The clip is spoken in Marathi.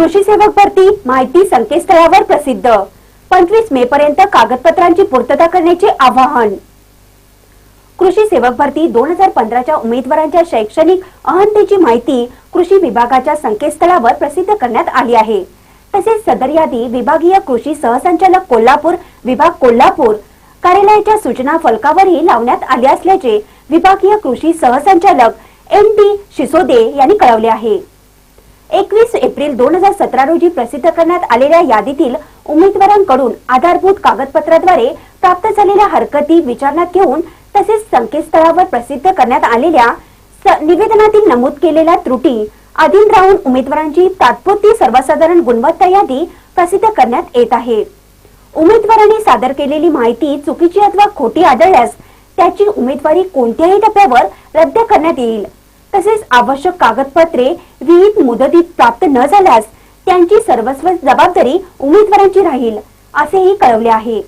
कृषी सेवक भरती माहिती संकेतस्थळावर प्रसिद्ध. पंचवीस मे पर्यंत कागदपत्रांची पूर्तता करण्याचे आवाहन. कृषी सेवक भरती दोन हजार पंधराच्या उमेदवारांच्या शैक्षणिक अहंतेची माहिती कृषी विभागाच्या संकेतस्थळावर प्रसिद्ध करण्यात आली आहे. तसेच सदर यादी विभागीय कृषी सहसंचालक कोल्हापूर विभाग कोल्हापूर कार्यालयाच्या सूचना फलकावरही लावण्यात आली असल्याचे विभागीय कृषी सहसंचालक एम डी शिसोदे यांनी कळवले आहे. एकवीस एप्रिल दोन हजार सतरा रोजी प्रसिद्ध करण्यात आलेल्या यादीतील उमेदवारांकडून आधारभूत कागदपत्राद्वारे प्राप्त झालेल्या हरकती विचारण्यात घेऊन तसेच संकेतस्थळावर प्रसिद्ध करण्यात आलेल्या निवेदनातील नमूद केलेल्या त्रुटी अधीन राहून उमेदवारांची तात्पुरती सर्वसाधारण गुणवत्ता यादी प्रसिद्ध करण्यात येत आहे. उमेदवारांनी सादर केलेली माहिती चुकीची अथवा खोटी आढळल्यास त्याची उमेदवारी कोणत्याही टप्प्यावर रद्द करण्यात येईल. तसेच आवश्यक कागदपत्रे विहित मुदतीत प्राप्त न झाल्यास त्यांची सर्वस्व जबाबदारी उमेदवारांची राहील असेही कळवले आहे.